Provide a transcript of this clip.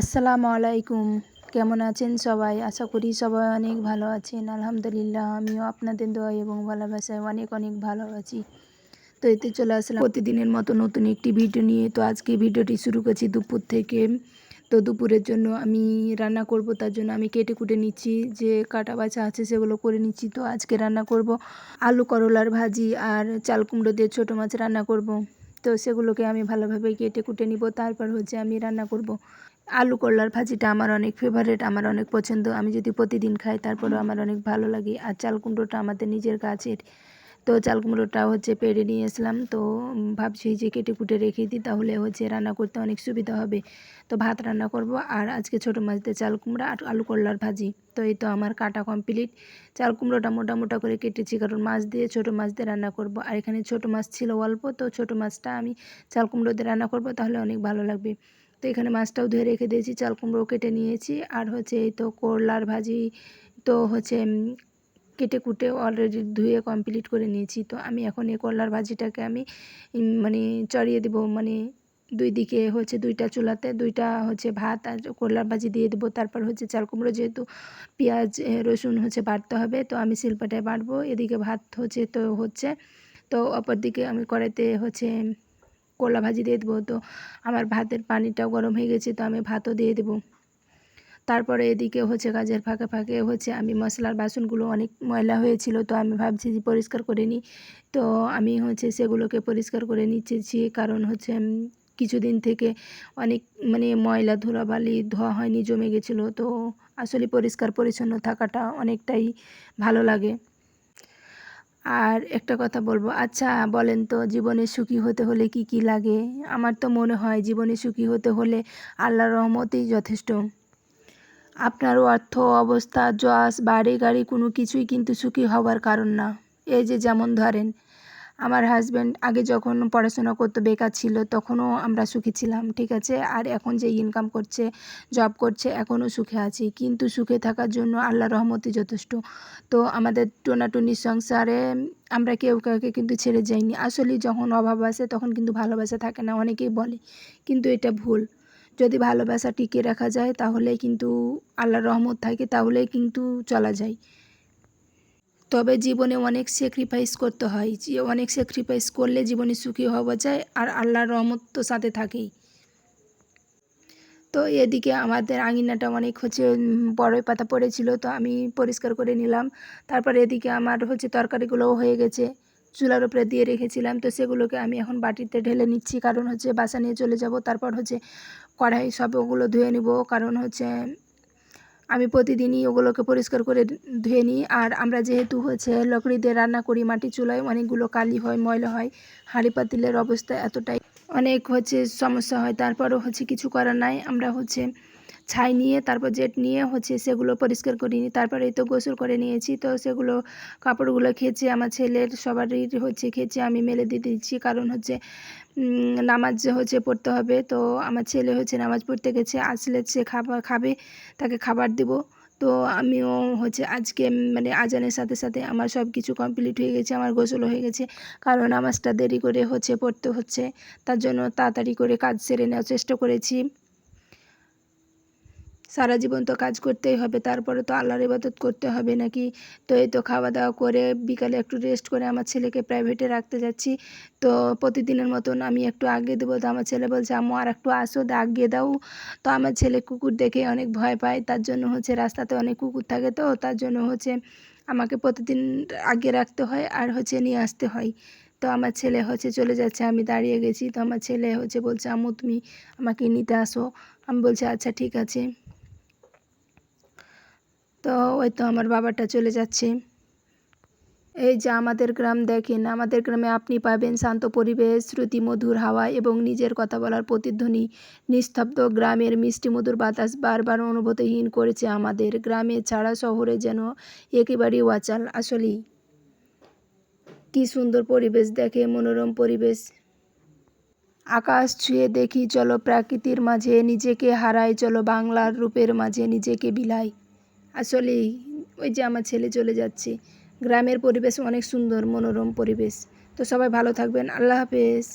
আসসালামু আলাইকুম। কেমন আছেন সবাই? আশা করি সবাই অনেক ভালো আছেন। আলহামদুলিল্লাহ, আমিও আপনাদের দোয়া এবং ভালোবাসায় অনেক অনেক ভালো আছি। তো এতে চলে আসলাম প্রতিদিনের মতো নতুন একটি ভিডিও নিয়ে। তো আজকে ভিডিওটি শুরু করছি দুপুর থেকে। তো দুপুরের জন্য আমি রান্না করব, তার জন্য আমি কেটে কুটে নিচ্ছি। যে কাটা বাছা আছে সেগুলো করে নিচ্ছি। তো আজকে রান্না করব আলু করলার ভাজি আর চাল কুমড়ো দিয়ে ছোটো মাছ রান্না করব। তো সেগুলোকে আমি ভালোভাবে কেটে কুটে নিব। তারপর হচ্ছে আমি রান্না করব আলু করলার ভাজিটা আমার অনেক ফেভারেট আমার অনেক পছন্দ। আমি যদি প্রতিদিন খাই তারপরেও আমার অনেক ভালো লাগে। আর চাল কুমড়োটা আমাদের নিজের গাছের। তো চাল কুমড়োটা হচ্ছে পেড়ে নিয়ে আসলাম তো ভাবছি যে কেটে কুটে রেখে দিই তাহলে হচ্ছে রান্না করতে অনেক সুবিধা হবে। তো ভাত রান্না করব। আর আজকে ছোটো মাছ দিয়ে চাল কুমড়া আর আলু করলার ভাজি। তো এই তো আমার কাটা কমপ্লিট চাল কুমড়োটা মোটা মোটা করে কেটেছি কারণ মাছ দিয়ে ছোটো মাছ দিয়ে রান্না করব। আর এখানে ছোটো মাছ ছিল অল্প তো ছোটো মাছটা আমি চাল কুমড়ো দিয়ে রান্না করব তাহলে অনেক ভালো লাগবে। তো এখানে মাছটাও ধুয়ে রেখে দিয়েছি, চাল কুমড়ো কেটে নিয়েছি। আর হচ্ছে এই তো করলার ভাজি তো হচ্ছে কেটে কুটে অলরেডি ধুয়ে কমপ্লিট করে নিয়েছি। তো আমি এখন এই করলার ভাজিটাকে আমি মানে চড়িয়ে দেবো মানে দুই দিকে হচ্ছে দুইটা চুলাতে, দুইটা হচ্ছে ভাত আর করলার ভাজি দিয়ে দেবো। তারপর হচ্ছে চাল কুমড়ো যেহেতু পেঁয়াজ রসুন হচ্ছে বাটতে হবে, তো আমি শিল্পাটায় বাটবো। এদিকে ভাত হচ্ছে তো হচ্ছে, তো অপর দিকে আমি কড়াইতে হচ্ছে কলা ভাজি দিয়ে দেবো। তো আমার ভাতের পানিটাও গরম হয়ে গেছে, তো আমি ভাতও দিয়ে দেবো। তারপরে এদিকে হচ্ছে কাজের ফাঁকে ফাঁকে হচ্ছে আমি মশলার বাসনগুলো অনেক ময়লা হয়েছিল, তো আমি ভাবছি যে পরিষ্কার করে নিই। তো আমি হচ্ছে সেগুলোকে পরিষ্কার করে নিচ্ছি, কারণ হচ্ছে কিছুদিন থেকে অনেক মানে ময়লা ধুলাবালি ধোয়া হয়নি, জমে গেছিল। তো আসলে পরিষ্কার পরিচ্ছন্ন থাকাটা অনেকটাই ভালো লাগে। আর একটা কথা বলব আচ্ছা বলেন তো জীবনে সুখী হতে হলে কি কি লাগে? আমার তো মনে হয় জীবনে সুখী হতে হলে আল্লাহর রহমতেই যথেষ্ট। আপনার অর্থ, অবস্থা, যশ, বাড়ি, গাড়ি কোনো কিছুই কিন্তু সুখী হওয়ার কারণ না। এই যে যেমন ধরেন আমার হাজব্যান্ড আগে যখন পড়াশোনা করতো, বেকার ছিল, তখনও আমরা সুখী ছিলাম, ঠিক আছে? আর এখন যে ইনকাম করছে জব করছে, এখনও সুখে আছি। কিন্তু সুখে থাকার জন্য আল্লাহ রহমতি যথেষ্ট। তো আমাদের টোনাটুনির সংসারে আমরা কেউ কাউকে কিন্তু ছেড়ে যাইনি। আসলে যখন অভাব আসে তখন কিন্তু ভালোবাসা থাকে না, অনেকেই বলে। কিন্তু এটা ভুল। যদি ভালোবাসা টিকিয়ে রাখা যায়, তাহলে কিন্তু আল্লাহর রহমত থাকে, তাহলেই কিন্তু চলা যায়। তবে জীবনে অনেক স্যাক্রিফাইস করতে হয়। যে অনেক স্যাক্রিফাইস করলে জীবনে সুখী হওয়া যায় আর আল্লাহর রহমত তো সাথে থাকেই। তো এদিকে আমাদের আঙিনাটা অনেক হচ্ছে বড়ই পাতা পড়েছিল, তো আমি পরিষ্কার করে নিলাম। তারপর এদিকে আমার হচ্ছে তরকারিগুলোও হয়ে গেছে, চুলার উপরে দিয়ে রেখেছিলাম, তো সেগুলোকে আমি এখন বাটিতে ঢেলে নিচ্ছি, কারণ হচ্ছে বাসা নিয়ে চলে যাব। তারপর হচ্ছে কড়াই সব ওগুলো ধুয়ে নিব, কারণ হচ্ছে আমি প্রতিদিনই ওগুলোকে পরিষ্কার করে ধুয়ে নিই। আর আমরা যেহেতু হচ্ছে লকড়ি দিয়ে রান্না করি মাটি চুলায় অনেকগুলো কালি হয়, ময়লা হয়, হাঁড়ি পাতিলের অবস্থা এতটাই অনেক হচ্ছে সমস্যা হয়, তারপরও হচ্ছে কিছু করার নাই। আমরা হচ্ছে ছাই নিয়ে, তারপর জেট নিয়ে হচ্ছে সেগুলো পরিষ্কার করে নিই তারপরে তো গোসল করে নিয়েছি। তো সেগুলো কাপড়গুলো খেয়েছে আমার ছেলের সবারই হচ্ছে খেয়েছে আমি মেলে দিয়ে দিচ্ছি। কারণ হচ্ছে নামাজ হচ্ছে পড়তে হবে। তো আমার ছেলে হচ্ছে নামাজ পড়তে গেছে, আসলে সে খাবার খাবে, তাকে খাবার দেবো। তো আমিও হচ্ছে আজকে মানে আজানের সাথে সাথে আমার সব কিছু কমপ্লিট হয়ে গেছে, আমার গোসল হয়ে গেছে। কারণ নামাজটা দেরি করে হচ্ছে পড়তে হচ্ছে। তার জন্য তাড়াতাড়ি করে কাজ সেরে নেওয়ার চেষ্টা করেছি। সারা জীবন তো কাজ করতেই হবে, তারপরে তো আল্লাহর ইবাদত করতে হবে নাকি? তো এই তো খাওয়া দাওয়া করে বিকালে একটু রেস্ট করে আমার ছেলেকে প্রাইভেটে রাখতে যাচ্ছি। তো প্রতিদিনের মতন আমি একটু আগে দেবো, তো আমার ছেলে বলছে, আম্মু আর একটু আসো আগিয়ে দাও। তো আমার ছেলে কুকুর দেখে অনেক ভয় পায়, তার জন্য হচ্ছে রাস্তাতে অনেক কুকুর থাকে তো, তার জন্য হচ্ছে আমাকে প্রতিদিন আগে রাখতে হয় আর হচ্ছে নিয়ে আসতে হয়। তো আমার ছেলে হচ্ছে চলে যাচ্ছে, আমি দাঁড়িয়ে গেছি, তো আমার ছেলে হচ্ছে বলছে, আম্মু, তুমি আমাকে নিতে আসো। আমি বলছি আচ্ছা ঠিক আছে। তো ওই তো আমার বাবাটা চলে যাচ্ছে। এই যে আমাদের গ্রাম দেখেন, আমাদের গ্রামে আপনি পাবেন শান্ত পরিবেশ, শ্রুতি মধুর হাওয়া এবং নিজের কথা বলার প্রতিধ্বনি। নিস্তব্ধ গ্রামের মিষ্টি মধুর বাতাস বারবার অনুভূতিহীন করেছে আমাদের। গ্রামে ছাড়া শহরে যেন একেবারেই ওয়াচাল আসলেই। কি সুন্দর পরিবেশ দেখে, মনোরম পরিবেশ। আকাশ ছুঁয়ে দেখি চলো প্রাকৃতির মাঝে, নিজেকে হারাই চলো বাংলার রূপের মাঝে, নিজেকে বিলাই। আসলেই ওই যে আমার ছেলে চলে যাচ্ছে। গ্রামের পরিবেশ অনেক সুন্দর, মনোরম পরিবেশ। তো সবাই ভালো থাকবেন। আল্লাহ হাফেজ।